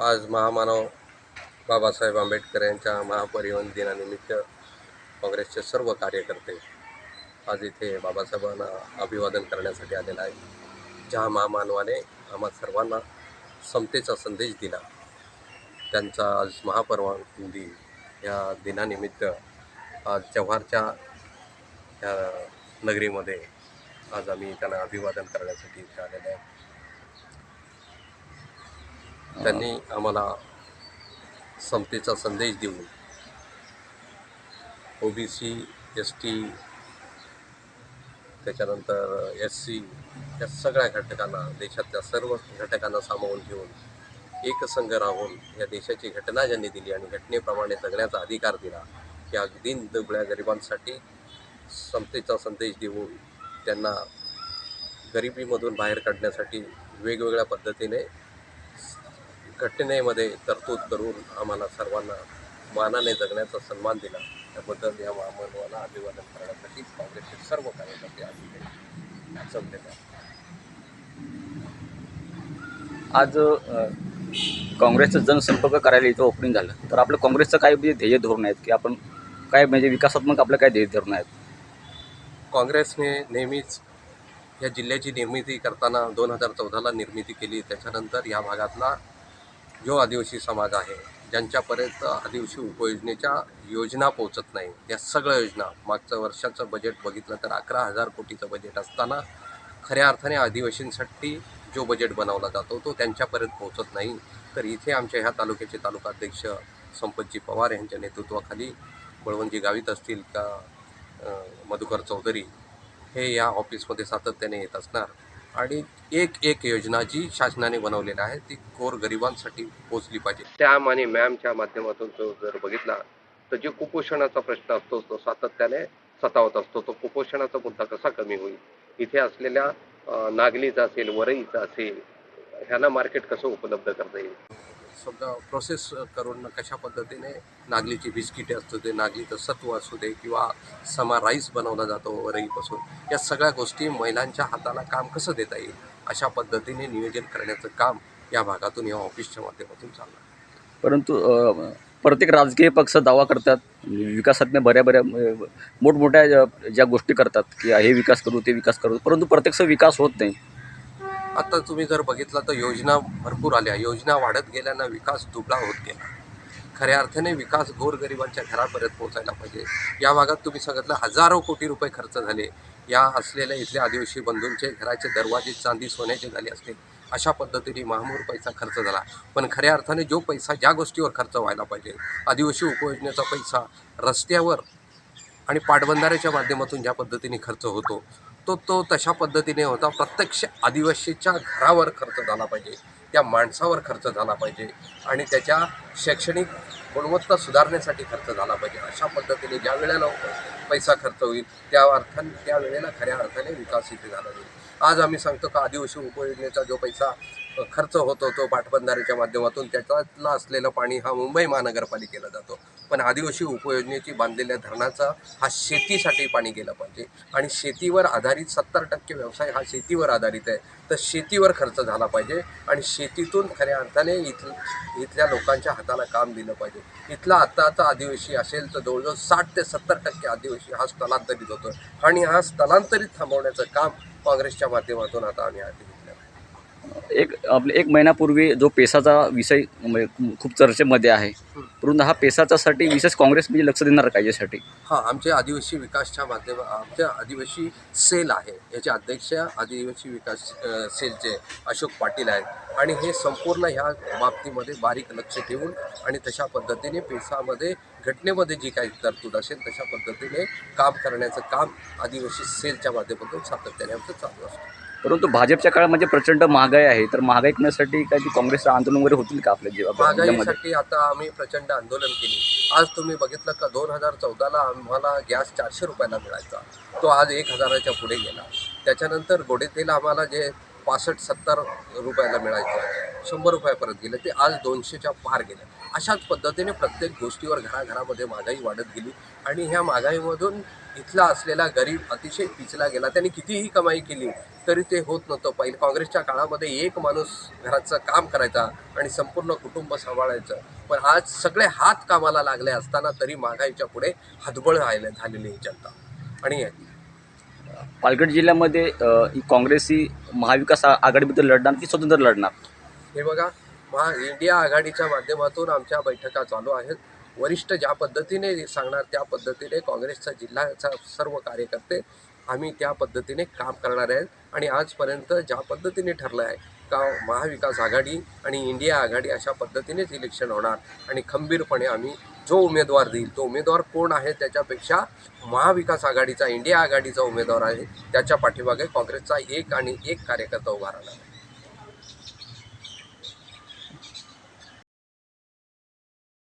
आज महामानव बाबासाहेब आंबेडकर यांच्या महापरिवहन दिनानिमित्त काँग्रेसचे सर्व कार्यकर्ते आज इथे बाबासाहेबांना अभिवादन करण्यासाठी आलेला आहे ज्या महामानवाने आम्हा सर्वांना समतेचा संदेश दिला त्यांचा आज महापरवान दिन या दिनानिमित्त आज जव्हारच्या या नगरीमध्ये आज आम्ही त्यांना अभिवादन करण्यासाठी इथे आलेलं आहे त्यांनी आम्हाला समतेचा संदेश देऊन O B C S T त्याच्यानंतर एस सी या सगळ्या घटकांना देशातल्या सर्व घटकांना सामावून घेऊन एकसंघ राहून या देशाची घटना ज्यांनी दिली आणि घटनेप्रमाणे जगण्याचा अधिकार दिला या दिन दुबळ्या गरिबांसाठी समतेचा संदेश देऊन त्यांना गरिबीमधून बाहेर काढण्यासाठी वेगवेगळ्या पद्धतीने घटनेमध्ये तरतूद करून आम्हाला सर्वांना मानाने जगण्याचा सन्मान दिला. त्याबद्दल या महामानवाला अभिवादन करण्यासाठी काँग्रेसचे सर्व कार्यकर्ते आज जमलेले आज काँग्रेसचं जनसंपर्क कार्यालय इथं ओपनिंग झालं. तर आपलं काँग्रेसचं काय म्हणजे ध्येय धोरण आहेत की आपण काय म्हणजे विकासात्मक आपलं काय ध्येय धोरण आहेत? काँग्रेसने नेहमीच या जिल्ह्याची निर्मिती करताना दोन हजार चौदाला निर्मिती केली. त्याच्यानंतर या भागातला जो आदिवासी समाज आहे ज्यांच्यापर्यंत आदिवासी उपयोजनेच्या योजना पोचत नाही या सगळ्या योजना मागचं वर्षाचं बजेट बघितलं तर अकरा हजार कोटीचं बजेट असताना खऱ्या अर्थाने आदिवासींसाठी जो बजेट बनवला जातो तो त्यांच्यापर्यंत पोहोचत नाही. तर इथे आमच्या ह्या तालुक्याचे तालुकाध्यक्ष संपतजी पवार यांच्या नेतृत्वाखाली बळवंजी गावित असतील का मधुकर चौधरी हे या ऑफिसमध्ये सातत्याने येत असणार. आणि एक एक योजना जी शासनाने बनवलेली आहे ती कोर गरिबांसाठी पोचली पाहिजे. त्या आणि मॅमच्या माध्यमातून जो जर बघितला तर जे कुपोषणाचा प्रश्न असतो तो सातत्याने सतावत असतो. तो कुपोषणाचा मुद्दा कसा कमी होईल? इथे असलेल्या नागलीचा असेल वरईचा असेल ह्यांना मार्केट कसं उपलब्ध करता येईल? समजा प्रोसेस करून कशा पद्धतीने नागलीची बिस्किटे असू दे नागलीचं सत्व असू दे किंवा समा राईस बनवला जातो वरईपासून या सगळ्या गोष्टी महिलांच्या हाताला काम कसं देता येईल? अशा पद्धतीने नियोजन करण्याचं काम या भागातून या ऑफिसच्या माध्यमातून चाललं परंतु प्रत्येक राजकीय पक्ष दावा करतात विकासातनं बऱ्या बऱ्या मोठमोठ्या ज्या गोष्टी करतात की हे विकास करू ते विकास करू परंतु प्रत्यक्ष विकास होत नाही. आता तुम्ही जर बघितलं तर योजना भरपूर आल्या. योजना वाढत गेल्यानं विकास दुबळा होत गेला. खऱ्या अर्थाने विकास गोरगरिबांच्या घरापर्यंत पोहोचायला पाहिजे. या भागात तुम्ही सांगितलं हजारो कोटी रुपये खर्च झाले. या असलेल्या इथल्या आदिवासी बंधूंचे घराचे दरवाजे चांदी सोन्याचे झाले असतील अशा पद्धतीने महामूर पैसा खर्च झाला. पण खऱ्या अर्थाने जो पैसा ज्या गोष्टीवर खर्च व्हायला पाहिजे आदिवासी उपयोजनेचा पैसा रस्त्यावर आणि पाटबंधाऱ्याच्या माध्यमातून ज्या पद्धतीने खर्च होतो तो तो तशा पद्धतीने होता. प्रत्यक्ष आदिवासीच्या घरावर खर्च झाला पाहिजे त्या माणसावर खर्च झाला पाहिजे आणि त्याच्या शैक्षणिक गुणवत्ता सुधारण्यासाठी खर्च झाला पाहिजे. अशा पद्धतीने ज्या वेळेला पैसा खर्च होईल त्या अर्थाने त्या वेळेला खऱ्या अर्थाने विकास इथे झाला जाईल आज आम्ही सांगतो का आदिवासी उपयोजनेचा जो पैसा खर्च होतो तो पाटबंधाऱ्याच्या माध्यमातून त्याच्यातला असलेलं पाणी हा मुंबई महानगरपालिकेला जातो. पण आदिवासी उपयोजनेची बांधलेल्या धरणाचा हा शेतीसाठी पाणी गेलं पाहिजे. आणि शेतीवर आधारित सत्तर टक्के व्यवसाय हा शेतीवर आधारित आहे. तर शेतीवर खर्च झाला पाहिजे आणि शेतीतून खऱ्या अर्थाने इथ इथल्या लोकांच्या हाताला काम दिलं पाहिजे. इथला आत्ताचा आदिवासी असेल तर जवळजवळ साठ ते सत्तर टक्के आदिवासी हा स्थलांतरित होतो आणि हा स्थलांतरित थांबवण्याचं काम काँग्रेसच्या माध्यमातून आता आम्ही आधी एक आपले एक महिन्यापूर्वी जो पेसाचा विषय म्हणजे खूप चर्चेमध्ये आहे परंतु हा पेसाच्यासाठी विशेष काँग्रेस म्हणजे लक्ष देणार का याच्यासाठी हां आमचे आदिवासी विकासच्या माध्यम आमच्या आदिवासी सेल आहे याचे अध्यक्ष आदिवासी विकास सेलचे अशोक पाटील आहेत. आणि हे संपूर्ण ह्या बाबतीमध्ये बारीक लक्ष ठेवून आणि तशा पद्धतीने पेसामध्ये घटनेमध्ये जी काही तरतूद असेल तशा पद्धतीने काम करण्याचं काम आदिवासी सेलच्या माध्यमातून सातत्याने आमचं चालू असतं. परंतु भाजपच्या काळामध्ये प्रचंड महागाई आहे तर महागाई करण्यासाठी काय ती काँग्रेसचं आंदोलन वगैरे होतील का आपल्या जीवा- जिल्ह्यामध्ये? महागाईसाठी आता आम्ही प्रचंड आंदोलन केली. आज तुम्ही बघितलं का दोन हजार चौदाला आम्हाला गॅस चारशे रुपयाला मिळायचा. तो आज एक हजाराच्या पुढे गेला. त्याच्यानंतर गोडेतेल आम्हाला जे पासष्ट सत्तर रुपयाला मिळायचं शंभर रुपयापर्यंत गेलं ते आज दोनशेच्या पार गेलं. अशाच पद्धतीने प्रत्येक गोष्टीवर घराघरामध्ये महागाई वाढत गेली आणि ह्या महागाईमधून इथला असलेला गरीब अतिशय पिचला गेला. त्यांनी कितीही कमाई केली तरी ते होत नव्हतं. पहिले काँग्रेसच्या काळामध्ये एक माणूस घराचं काम करायचा आणि संपूर्ण कुटुंब सांभाळायचं. पण आज सगळे हात कामाला लागले असताना तरी महागाईच्या पुढे हातबळ राहिले झालेली जनता. आणि पालघर जिल्ह्यामध्ये काँग्रेस ही महाविकास आघाडीबद्दल लढणार की स्वतंत्र लढणार? हे बघा महा इंडिया आघाडीच्या माध्यमातून आमच्या बैठका चालू आहेत. वरिष्ठ ज्या पद्धतीने सांगणार त्या पद्धतीने काँग्रेसचा जिल्ह्याचा सर्व कार्यकर्ते आम्ही त्या पद्धतीने काम करणार आहेत. आणि आजपर्यंत ज्या पद्धतीने ठरलं आहे का महाविकास आघाडी आणि इंडिया आघाडी अशा पद्धतीनेच इलेक्शन होणार. आणि खंबीरपणे आम्ही जो उमेदवार देईल तो उमेदवार कोण आहे त्याच्यापेक्षा महाविकास आघाडीचा इंडिया आघाडीचा उमेदवार आहे त्याच्या पाठीमागे काँग्रेसचा एक आणि एक कार्यकर्ता उभा राहणार आहे.